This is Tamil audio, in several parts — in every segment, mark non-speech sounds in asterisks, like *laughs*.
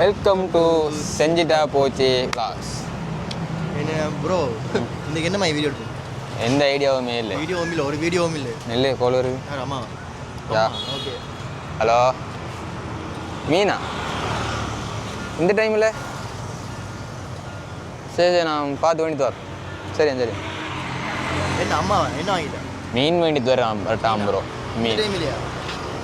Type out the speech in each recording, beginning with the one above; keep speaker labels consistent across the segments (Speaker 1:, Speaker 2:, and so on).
Speaker 1: வெல்கம் டு செஞ்சிட்டா போச்சு கிளாஸ்
Speaker 2: என்ன ப்ரோ இன்னைக்கு என்ன மாதிரி வீடியோ
Speaker 1: எந்த ஐடியாவுமே இல்லை.
Speaker 2: வீடியோவும் இல்லை ஒரு வீடியோவும் இல்லை.
Speaker 1: நெல்லு கோளூர்
Speaker 2: யார் அம்மா?
Speaker 1: யா.
Speaker 2: Okay
Speaker 1: hello? மீனா? இந்த டைமில் சரி சரி நான் பார்த்து வேண்டிட்டு வரேன். சரி சரி.
Speaker 2: என்ன அம்மா என்ன வாங்கிட்டேன்
Speaker 1: மீன் வேண்டிட்டு வரேன் வரட்டாம் ப்ரோ மீன்.
Speaker 2: டைம் இல்லையா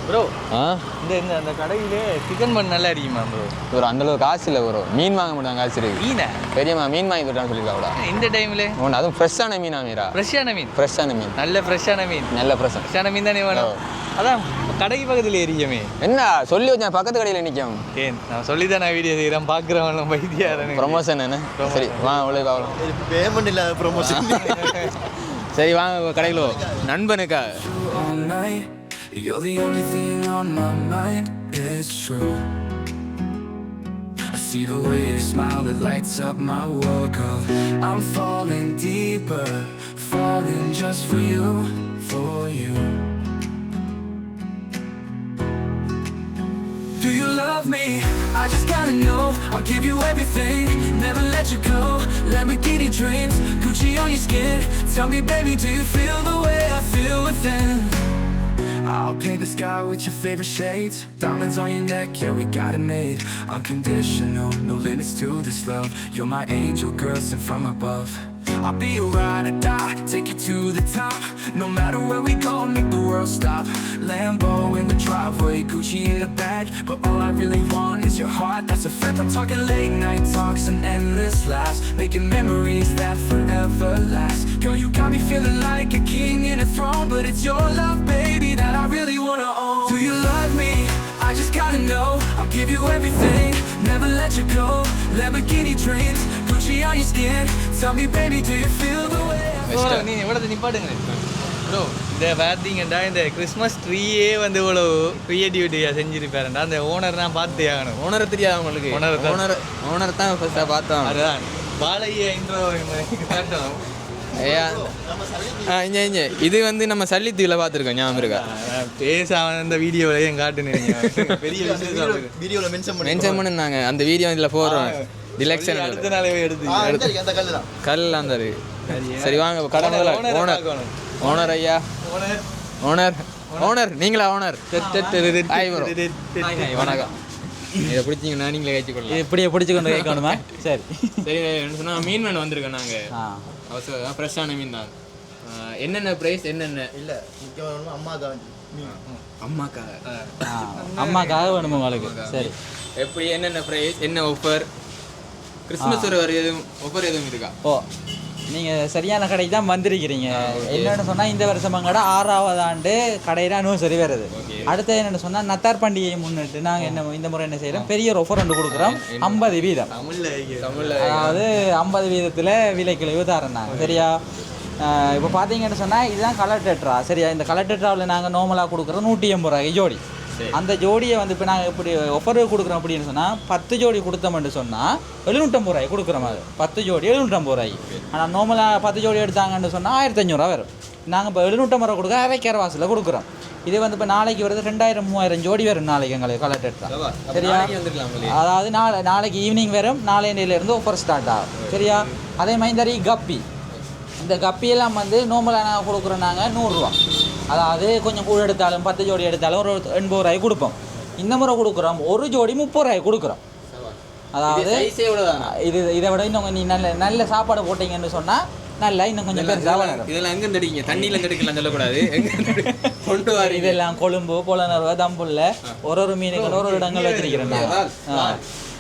Speaker 3: ப்ரோ
Speaker 1: ஆ?
Speaker 3: இந்த இந்த அந்த கடையிலே சிக்கன் பண்ண நல்லா அடிக்குமா ப்ரோ
Speaker 1: ஒரு அந்தளவு காசு இல்லை ப்ரோ மீன் வாங்க மாட்டாங்க காசு இருக்கு.
Speaker 3: மீனா?
Speaker 1: பெரியம்மா மீன் வாங்கி தரட்டான்னு சொல்லிக்கலாம் கூட
Speaker 3: இந்த டைம்ல
Speaker 1: ஒன்று அதுவும் ஃப்ரெஷ்ஷான மீனா மீரா?
Speaker 3: ஃப்ரெஷ்ஷான மீன்?
Speaker 1: ஃப்ரெஷ்ஷான மீன்.
Speaker 3: நல்ல ஃப்ரெஷ்ஷான மீன்.
Speaker 1: நல்ல ஃப்ரெஷ்
Speaker 3: ஃப்ரெஷ்ஷான மீன் தானே வேணும். அதான் கடைக்கு பக்கத்தில் எரியுமே
Speaker 1: என்ன சொல்லி வச்சேன் பக்கத்து கடையில் நிற்கும்
Speaker 3: ஏன் நான் சொல்லி தான் நான் வீடியோ செய்கிறேன் பார்க்குறவன் வைத்தியாரன்
Speaker 1: ப்ரொமோஷன் என்ன? *laughs* சரி வாங்க உள்ள பார்க்கலாம்.
Speaker 2: பேமெண்ட் இல்லாத ப்ரொமோஷன்
Speaker 1: சரி வாங்க கடையில் நண்பனுக்கா.
Speaker 4: You're the only thing on my mind. It's true. I see the way you smile that lights up my world, girl. I'm falling deeper, falling just for you, for you. Do you love me? I just gotta know. I'll give you everything, never let you go. Lamborghini dreams, Gucci on your skin. Tell me, baby, do you feel the way I feel within? I'll paint the sky with your favorite shades. Diamonds on your neck, yeah, we got it made. Unconditional, no limits to this love. You're my angel, girl, sent from above. I'll be your ride or die, take you to the top. No matter where we go, make the world stop. Lambo in the driveway, Gucci in the bag. But all I really want is your heart, that's a fact. I'm talking late night talks and endless laughs. Making memories that forever last. Girl, you got me feeling like a king in a throne. But it's your love, baby, that I really wanna own. Do you love me? I just gotta know. I'll give you everything, never let you go. Lamborghini dreams, Gucci on your skin. Tell me, baby, do you feel the way I
Speaker 3: bro நீ எவ்வளோ நிப்பாட்டுங்க? ப்ரோ இந்த பார்த்தீங்கடா இந்த கிறிஸ்மஸ் ட்ரீயே வந்து இவ்வளோ க்ரியேட்டிவிட்டியாக செஞ்சிருப்பாருண்டா அந்த ஓனர் பார்த்து ஆகணும்.
Speaker 1: ஓனரை தெரியாது உங்களுக்கு.
Speaker 3: Owner தான்.
Speaker 1: ஓனர் ஓனர் தான் ஃபர்ஸ்ட்டாக பார்த்தோம்
Speaker 3: அதுதான். பாலைய இன்ட்ரோ
Speaker 1: இங்கே இங்கே இது வந்து நம்ம சல்லித்தீவில் பார்த்துருக்கோம் ஞாபகம் இருக்கா?
Speaker 3: பேச அந்த வீடியோவிலையும் காட்டுனீங்க *laughs* பெரிய விஷயம்
Speaker 2: வீடியோவில் மென்ஷன் பண்ணி
Speaker 1: மென்ஷன் பண்ணிருந்தாங்க அந்த வீடியோ இதில் போடுறோம். டிலெக்ஷன்
Speaker 3: அடுத்த நாளே எடுத்து
Speaker 2: அந்த கல்லு தான்.
Speaker 1: கல் அந்த சரி வாங்க கடை முதல்ல ஓனர். ஓனர். ஐயா.
Speaker 3: ஓனர்.
Speaker 1: ஓனர். ஓனர் நீங்களா ஓனர்? வணக்கம். இதை பிடிச்சிங்கன்னா நீங்களே கழிச்சு கொள்ளலாம்
Speaker 5: இப்படியே பிடிச்சி கொண்டு கேட்கணுமா *laughs* சரி.
Speaker 1: சரி என்ன சொன்னால் மீன் வேணும் வந்திருக்கோம் நாங்கள்
Speaker 5: ஆ.
Speaker 1: அவசரம் ஃப்ரெஷ்ஷான மீன் தான். என்னென்ன ப்ரைஸ் என்னென்ன?
Speaker 2: இல்லை முக்கியமான
Speaker 1: அம்மாக்காக.
Speaker 5: ஆ, அம்மாக்காக வேணும் உங்களுக்கு? சரி.
Speaker 1: எப்படி என்னென்ன ப்ரைஸ் என்ன ஆஃபர் கிறிஸ்மஸ் ஒரு எதுவும் ஆஃபர் எதுவும் இருக்கா?
Speaker 5: ஓ நீங்கள் சரியான கடைக்கு தான் வந்திருக்கிறீங்க. என்னென்னு சொன்னால் இந்த வருஷம் கடை ஆறாவது ஆண்டு கடையில் அனிவர்சரி வருது. அடுத்து என்னென்னு சொன்னால் நத்தார் பண்டிகையை முன்னிட்டு நாங்கள் என்ன இந்த முறை என்ன செய்கிறோம் பெரிய ஒரு ஆஃபர் ஒன்று கொடுக்குறோம். ஐம்பது வீதம். அதாவது ஐம்பது வீதத்தில் விலை கிழவு தரேன் நாங்கள் சரியா இப்போ பார்த்தீங்கன்னு சொன்னால் இதுதான் கலர் டெட்ரா சரியா? இந்த கலர் டெட்ராவில் நாங்கள் நார்மலாக கொடுக்குறோம் நூற்றி எண்பது ரூபாய்க்கு ஜோடி. அந்த ஜோடியை வந்து இப்போ நாங்கள் எப்படி ஒஃபர் கொடுக்குறோம் அப்படின்னு சொன்னால் பத்து ஜோடி கொடுத்தோம்னு சொன்னால் எழுநூற்றம்பது ரூபாய் கொடுக்குறோம் அது பத்து ஜோடி எழுநூற்றம்பது ரூபாய் ஆனால் நார்மலாக பத்து ஜோடி எடுத்தாங்கன்னு சொன்னால் ஆயிரத்தி அஞ்சூறுரூவா வரும். நாங்கள் இப்போ எழுநூற்றம்பது ரூபா கொடுக்க அரைக்கிற வாசலில் கொடுக்குறோம். இது வந்து இப்போ நாளைக்கு வருது ரெண்டாயிரம் மூவாயிரம் ஜோடி வரும் நாளைக்கு எங்களுக்கு கலர் டெட்ரா சரியா? அதாவது நாளை நாளைக்கு ஈவினிங் வரும் நாளையிலேருந்து ஆஃபர் ஸ்டார்ட் ஆகும். சரியா? அதே மாதிரி தரி கப்பி. இந்த கப்பியெல்லாம் வந்து நார்மலாக நாங்கள் கொடுக்குறோம் நாங்கள் நூறுரூவா அதாவது கொஞ்சம் கூட எடுத்தாலும் பத்து ஜோடி எடுத்தாலும் ஒரு எண்பது ரூபாய்க்கு கொடுப்போம் இந்த முறை கொடுக்குறோம் ஒரு ஜோடி முப்பது ரூபாய்க்கு கொடுக்குறோம் அதாவது இது இதை விட இன்னும் நீ நல்ல நல்ல சாப்பாடு போட்டீங்கன்னு சொன்னால் நல்லா இன்னும் கொஞ்சம் பெருசாக வளரும்
Speaker 1: இதெல்லாம் எங்க தடிக்கீங்க தண்ணியில தடுக்கலாம் சொல்லக்கூடாது கொண்டு வாரீங்க
Speaker 5: இதெல்லாம் கொழும்பு புலனர்வ தம்புல்ல ஒரு ஒரு மீனுக்கு ஒரு ஒரு இடங்கள் வச்சிருக்கிறேன்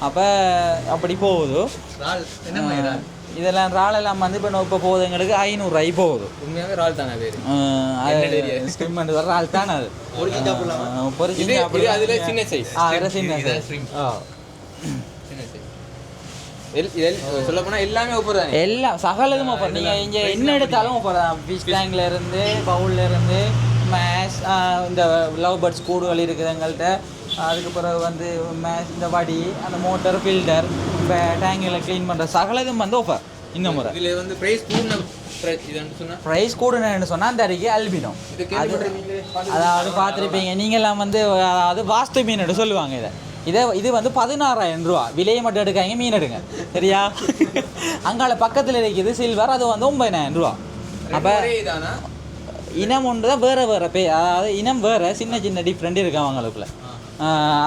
Speaker 5: அப்போ அப்படி போகுது இதெல்லாம் இறால் எல்லாம் வந்து இப்போ இப்போ போகுது எங்களுக்கு ஐநூறுரூவாய் போகுது.
Speaker 1: உண்மையாவே ரால் தானே பேரு
Speaker 5: ஸ்கிம் பண்ணி வர ஆள் தானே அது.
Speaker 1: அதுல சின்ன சைஸ்
Speaker 5: ஆ அதில் சின்ன size. ஆ.
Speaker 1: சின்ன சைஸ் எல்லாமே
Speaker 5: சகலதும் ஆஃபர் இங்கே என்ன எடுத்தாலும் ஆஃபர் தான். ஃபிஷ் டேங்க்ல இருந்து பவுல்ல இருந்து மேஷ் இந்த லவ் பேர்ட்ஸ் கூடுகள் இருக்குது எங்கள்கிட்ட அதுக்கு பிறகு வந்து இந்த வடி அந்த மோட்டர் ஃபில்டர் இப்போ டேங்கில் க்ளீன் பண்ணுற சகலதும் வந்து ஆஃபர் இந்த முறை
Speaker 1: இதுல வந்து பிரைஸ் சொன்னா?
Speaker 5: ப்ரைஸ் கூடுனேன்னு சொன்னால் அந்த அருகே அல்பினோ அதாவது பார்த்துருப்பீங்க நீங்களாம் வந்து அதாவது வாஸ்து மீன் சொல்லுவாங்க இதை. இதை இது வந்து பதினாறாயிரம் ரூபா. விலையை மட்டும் எடுக்காங்க மீன் எடுங்க. சரியா? அங்கால பக்கத்தில் இருக்குது சில்வர் அது வந்து ஒன்பதாயிரம் ரூபா. அப்போ இனம் ஒன்று தான் வேறு வேறு பே அதாவது இனம் வேறு சின்ன சின்ன டிஃப்ரெண்ட் இருக்கு அவங்களுக்குள்ள.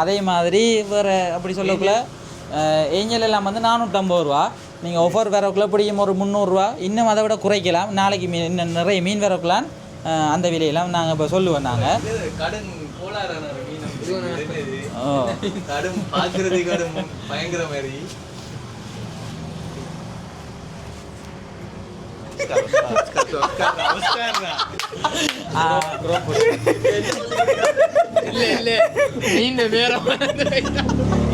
Speaker 5: அதே மாதிரி வேறு அப்படி சொல்லக்குள்ள ஏஞ்சல் எல்லாம் வந்து நானூற்றம்பது ரூபா. நீங்கள் ஒவ்வொரு வரக்குள்ள பிடிக்கும் ஒரு முந்நூறுரூவா இன்னும் அதை விட குறைக்கலாம். நாளைக்கு மீன் இன்னும் நிறைய மீன் வரக்குலான் அந்த விலையெல்லாம் நாங்கள் இப்போ சொல்லுவோம் நாங்கள்
Speaker 3: பயங்கர மாதிரி.
Speaker 1: இல்ல இல்ல. நீண்ட பேர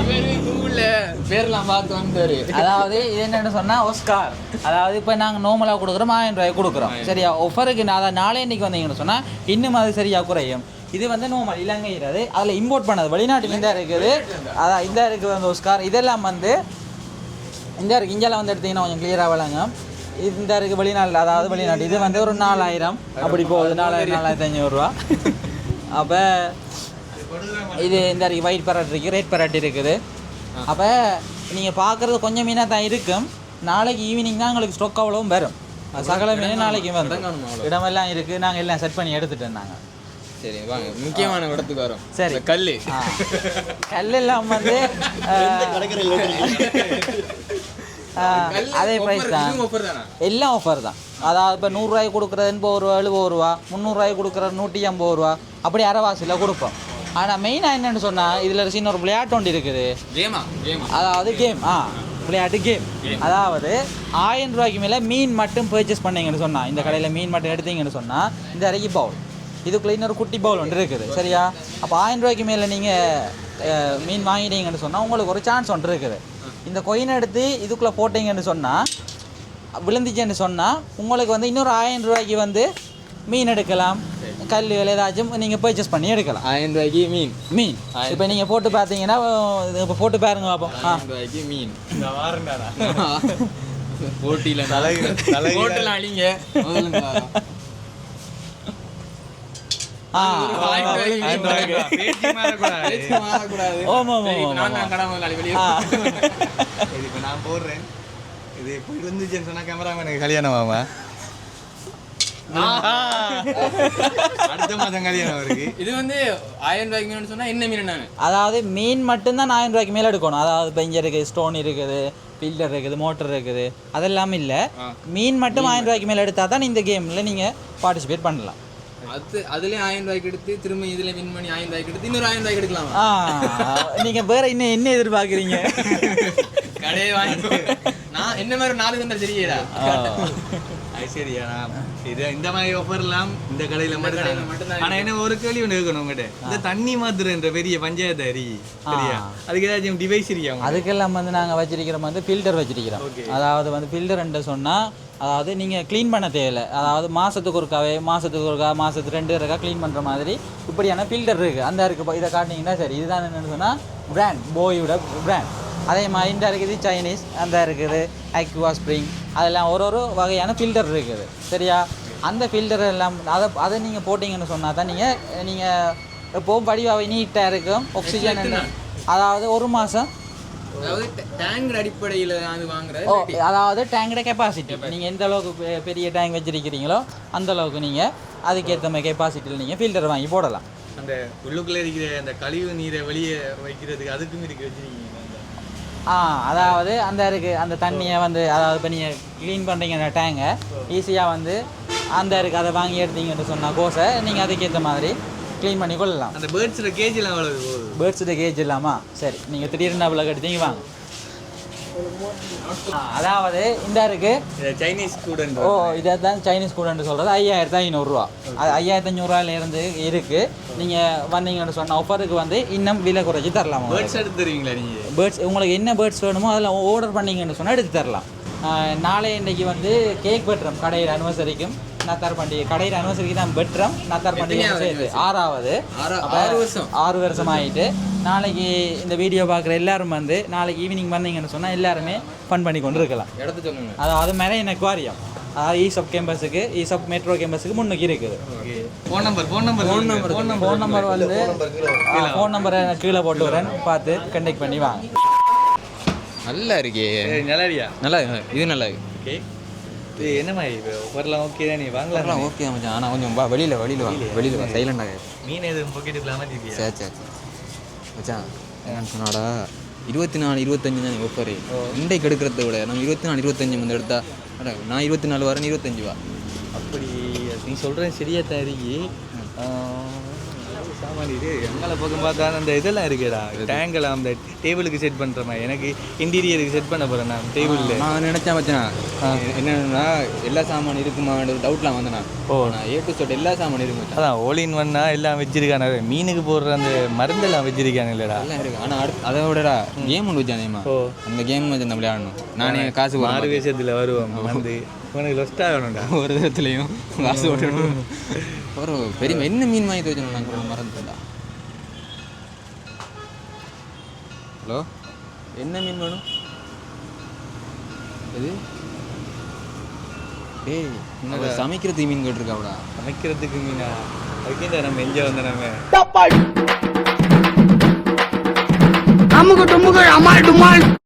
Speaker 1: இவரு கூகுள்ல பேர்லாம் பார்த்து வந்தாரு
Speaker 5: அதாவது இது என்னன்னு சொன்னால் ஒஸ்கார் அதாவது இப்போ நாங்கள் நார்மலாக கொடுக்குறோம் ஆயிரம் ரூபாய் கொடுக்குறோம். சரியா? ஒஃபருக்கு நான் அதை நாளே இன்னைக்கு வந்தீங்கன்னு சொன்னால் இன்னும் அது சரியாக குறையும். இது வந்து நார்மல் இலங்கைகிறது அதில் இம்போர்ட் பண்ணது வெளிநாட்டில் இந்த இருக்குது. அதான் இந்த இருக்குது வந்து ஒஸ்கார் இதெல்லாம் வந்து இந்த இருக்கு. இந்தியாவில் வந்து எடுத்தீங்கன்னா கொஞ்சம் கிளியராக விளங்கும். இந்த இருக்கு வெளிநாட்டில். அதாவது வெளிநாட்டு இது வந்து ஒரு நாலாயிரம். அப்படி போகுது. நாலாயிரம் நாலாயிரத்தி ஐநூறுரூவா அப்போ இது இந்த ஒயிட் பராட் இருக்குது ரெட் பராட் இருக்குது. அப்போ நீங்கள் பார்க்குறது கொஞ்சம் மீனாக தான் இருக்கும். நாளைக்கு ஈவினிங் தான் எங்களுக்கு ஸ்டொக் அவ்வளவும் வரும். அது சகல மீன் நாளைக்கு
Speaker 1: அவ்வளவு?
Speaker 5: இடமெல்லாம் இருக்குது நாங்கள் எல்லாம் செட் பண்ணி எடுத்துட்டோம் நாங்கள்
Speaker 1: சரி வாங்க. முக்கியமான இடத்துக்கு வரோம்.
Speaker 5: சரி. ஆ. கல் எல்லாம் வந்து *laughs* அதே ப்ரைஸ் தானா. எல்லாம் ஆஃபர் தான். அதாவது இப்போ நூறுரூவாய்க்கு கொடுக்குறது எண்பது ரூபா எழுபது ரூபா முந்நூறுரூவாய்க்கு கொடுக்குறது நூற்றி ஐம்பது ரூபா. அப்படி அரைவாசியில் கொடுப்போம். ஆனால் மெயினாக என்னென்னு சொன்னால் இதில் சின்ன ஒரு விளையாட்டு ஒன்று இருக்குது.
Speaker 1: கேமா கேமா
Speaker 5: அதாவது கேம் ஆ விளையாட்டு கேம் அதாவது ஆயிரம் ரூபாய்க்கு மேலே மீன் மட்டும் பர்ச்சேஸ் பண்ணீங்கன்னு சொன்னால் இந்த கடையில் மீன் மட்டும் எடுத்தீங்கன்னு சொன்னால் இந்த அரைக்கி பவுல் இதுக்குள்ளே இன்னொரு குட்டி பவுல் ஒன்று இருக்குது. சரியா? அப்போ ஆயிரம் ரூபாய்க்கு மேலே நீங்கள் மீன் வாங்கிட்டீங்கன்னு சொன்னால் உங்களுக்கு ஒரு சான்ஸ் ஒன்று இருக்குது. இந்த கொயின் எடுத்து இதுக்குள்ளே போட்டீங்கன்னு சொன்னால் விழுந்துச்சுன்னு சொன்னால் உங்களுக்கு வந்து இன்னொரு ஆயிரம் ரூபாய்க்கு வந்து மீன் எடுக்கலாம். கல் ஏதாச்சும் நீங்கள் பர்ச்சேஸ் பண்ணி எடுக்கலாம்.
Speaker 1: ஆயிரம் ரூபாய்க்கு மீன்.
Speaker 5: மீன். இப்போ நீங்கள் போட்டு பார்த்தீங்கன்னா இப்போ போட்டு பாருங்க பார்ப்போம் ஆ.
Speaker 1: ஆயிரம் ரூபாய்க்கு மீன். போட்டியில. போட்டில அழிங்க. நான்
Speaker 3: போடுறேன். இது இப்போ இருந்துச்சுன்னு சொன்னா கேமராமேனுக்கு கல்யாணம் ஆமா அடுத்த மாதம் கல்யாணம் இருக்கு
Speaker 1: இது வந்து ஆயிரம் ரூபாய்க்கு மீன் சொன்னா என்ன மீன் நான்
Speaker 5: அதாவது மீன் மட்டும்தான் ஆயிரம் ரூபாய்க்கு மேலே எடுக்கணும். அதாவது இங்கே இருக்குது ஸ்டோன் இருக்குது பில்லர் இருக்குது மோட்டர் இருக்குது. அதெல்லாம் இல்லை. மீன் மட்டும் ஆயிரம் ரூபாய்க்கு மேலே எடுத்தால் தான் இந்த கேமில் நீங்கள் பார்ட்டிசிபேட் பண்ணலாம்.
Speaker 1: அது அதுலயும் ஆயிரம் ரூபாய்க்கு எடுத்து திரும்ப இதுல வின் பண்ணி ஆயிரம் ரூபாய்க்கு எடுத்து இன்னொரு ஆயிரம் ரூபாய்க்கு எடுக்கலாம்.
Speaker 5: ஆ நீங்கள் வேற இன்னும் என்ன எதிர்பார்க்குறீங்க?
Speaker 1: கடையை வாங்கி நான் என்ன மாதிரி நாலு தண்டை தெரியடா
Speaker 3: அது சரியா இது இந்த மாதிரி ஆஃபர்லாம் இந்த கடையில மட்டும் ஆனா என்ன ஒரு கேள்வி ஒன்று இருக்கணும் உங்ககிட்ட. இந்த தண்ணி மாத்துறன்ற பெரிய பஞ்சாயத்து அறி சரியா? அதுக்கு ஏதாச்சும் டிவைஸ் உங்ககிட்ட?
Speaker 5: அதுக்கெல்லாம் வந்து நாங்கள் வச்சிருக்கிறோம் வந்து ஃபில்டர் வச்சிருக்கிறோம். அதாவது வந்து ஃபில்டர்ன்ற சொன்னால் அதாவது நீங்கள் க்ளீன் பண்ண தேவையில்லை. அதாவது மாதத்துக்கு ஒருக்காவே மாதத்துக்கு ஒருக்கா மாதத்துக்கு ரெண்டு இருக்கா க்ளீன் பண்ணுற மாதிரி இப்படியான ஃபில்டர் இருக்குது அந்த இருக்குது இதை காட்டினீங்கன்னா சரி. இதுதான் என்னென்னு சொன்னால் பிராண்ட் போயோட பிராண்ட் அதே மாதிரி இந்த இருக்குது சைனீஸ் அந்த இருக்குது அக்வா ஸ்ப்ரிங் அதெல்லாம் ஒரு ஒரு வகையான ஃபில்டர் இருக்குது. சரியா? அந்த ஃபில்டர் எல்லாம் அதை அதை நீங்கள் போட்டிங்கன்னு சொன்னால் தான் நீங்கள் நீங்கள் எப்போவும் வடிவாக நீட்டாக இருக்கும். ஆக்சிஜன் அதாவது ஒரு மாதம்
Speaker 1: அடிப்படையில
Speaker 5: அதாவது டேங்கோட கெப்பாசிட்டி நீங்கள் எந்த அளவுக்கு பெ- பெரிய டேங்க் வச்சிருக்கிறீங்களோ அந்த அளவுக்கு நீங்கள் அதுக்கேற்ற மாதிரி கெப்பாசிட்டியில் நீங்கள் ஃபில்டர் வாங்கி போடலாம்.
Speaker 3: அந்த உள்ளுக்குள்ள இருக்கிற அந்த கழிவு நீரை வெளியே வைக்கிறதுக்கு அதுக்கும் இருக்கு வச்சிருக்கீங்க.
Speaker 5: ஆ அதாவது அந்த இருக்கு அந்த தண்ணியை வந்து அதாவது இப்போ நீங்கள் க்ளீன் பண்ணுறீங்க அந்த டேங்கை ஈஸியாக வந்து அந்த இருக்கு அதை வாங்கி எடுத்தீங்கன்னு சொன்னால் கோஸை நீங்கள் அதுக்கேற்ற மாதிரி க்ளீன் பண்ணி கொள்ளலாம்.
Speaker 3: அந்த பேர்ட்ஸோட எவ்வளவு போகுது?
Speaker 5: பேர்ட்ஸுட கேஜ் இல்லாமா சரி நீங்கள் திடீர்னு அவ்வளோ எடுத்தீங்க வாங்க. அதாவது இந்த இருக்கு.
Speaker 3: சைனீஸ் ஸ்டூடெண்ட்
Speaker 5: ஓ இதை தான் சைனீஸ் ஸ்டூடெண்ட் சொல்கிறது ஐயாயிரத்தி ஐநூறுரூவா. அது ஐயாயிரத்தி ஐநூறுரூவாயிலேருந்து இருக்குது நீங்கள் வந்தீங்கன்னு சொன்ன ஆஃபருக்கு வந்து இன்னும் விலை குறைச்சி தரலாம்.
Speaker 3: பேர்ட்ஸ் எடுத்து தருவீங்களா நீங்க?
Speaker 5: பேர்ட்ஸ் உங்களுக்கு என்ன பேர்ட்ஸ் வேணுமோ அதில் ஆர்டர் பண்ணீங்கன்னு சொன்னால் எடுத்து தரலாம். நாளை இன்னைக்கு வந்து கேக் வெட்டுறோம். கடையில் அனிவர்சரிக்கும் நத்தார் பண்டிகை கடையில் அனிவர்சரிக்கு தான் வெட்டுறோம் நத்தார் பண்டிகை சேர்த்து ஆறாவது.
Speaker 1: ஆறா- வருஷம்.
Speaker 5: ஆறு வருஷம். ஆகிட்டு நாளைக்கு இந்த வீடியோ பார்க்குற எல்லாரும் வந்து நாளைக்கு ஈவினிங் வந்தீங்கன்னு சொன்னால் எல்லாருமே ஃபன் பண்ணி கொண்டு இருக்கலாம்
Speaker 1: இடத்த சொல்லுங்க
Speaker 5: அதாவது மெரைன் அக்வாரியம் அதாவது ஈசப் கேம்பஸுக்கு ஈசப் மெட்ரோ கேம்பஸுக்கு முன்னுக்கு இருக்குது.
Speaker 3: Phone number phone number
Speaker 1: Phone number.
Speaker 3: Phone number
Speaker 5: phone number வந்து. ஃபோன் நம்பரை கீழே போட்டு வரேன். பார்த்து கண்டெக்ட் பண்ணி வாங்க
Speaker 1: நல்லா இருக்கே. நல்லா இருக்கு. இது நல்லா இருக்கு.
Speaker 3: என்னம்மா இது? வரலாம் ஓகே தான் நீ வாங்கலாம்
Speaker 1: ஓகே மச்சான். ஆனால் கொஞ்சம் வா வெளியில் வெளியில் வா. வெளியில் வா சைலண்டாக
Speaker 3: மீன் எதுவும்
Speaker 1: சரி சரி மச்சான் என்னன்னு சொன்னாடா? இருபத்தி நாலு இருபத்தஞ்சு தான் ஒப்பரு இன்றைக்கு எடுக்கிறத விட நம்ம இருபத்தி நாலு இருபத்தஞ்சு வந்து எடுத்தா நான் இருபத்தி நாலு வரேன் இருபத்தஞ்சு வா.
Speaker 3: அப்படி நீ சொல்கிறேன் சரியா தான் இருக்கி. இது எங்களை பக்கம் பார்த்தா அந்த இதெல்லாம் இருக்குடா. டேங்கெல்லாம் அந்த டேபிளுக்கு செட் பண்ணுற மாதிரி. எனக்கு இன்டீரியருக்கு செட் பண்ண போகிறேன் நான் டேபிளில்
Speaker 1: நான் நினைச்சேன் மச்சான். என்னன்னா எல்லா சாமான் இருக்குமான்னு ஒரு டவுட்லாம் வந்தேன். நான்
Speaker 3: ஓ.
Speaker 1: நான் ஏ டு சொட் எல்லா சாமான் இருக்கு மச்சான்.
Speaker 3: அதான் ஓல் இன் ஒன்னா எல்லாம் வச்சிருக்கானு. மீனுக்கு போடுற அந்த மருந்தெல்லாம் வச்சிருக்கானு இல்லடா.
Speaker 1: எல்லாம் இருக்கு. ஆனால் அடுத்து அதை விடடா கேம் ஒன்று வச்சான். அந்த கேம் வச்சு நம்ம விளையாடணும். நானே காசு போடுறேன்
Speaker 3: வேஷத்தில் வருவோம் வந்து. உனக்கு லொஸ்ட் ஆகணும்டா.
Speaker 1: ஒரு விதத்துலையும் காசு போடணும் ஒரு பெரிய என்ன மீன் வாங்கி வச்சோம் நான் கூட மறந்துட்டா ஹலோ? என்ன மீன் வேணும்? இது டேய் அவ சமைக்கிறதுக்கு மீன் கேட்டிருக்காவுடா
Speaker 3: சமைக்கிறதுக்கு மீனா? அதுக்கே நம்ம எங்கே வந்த நம்ம
Speaker 6: அமுகு டுமுகு அமால் டுமால்.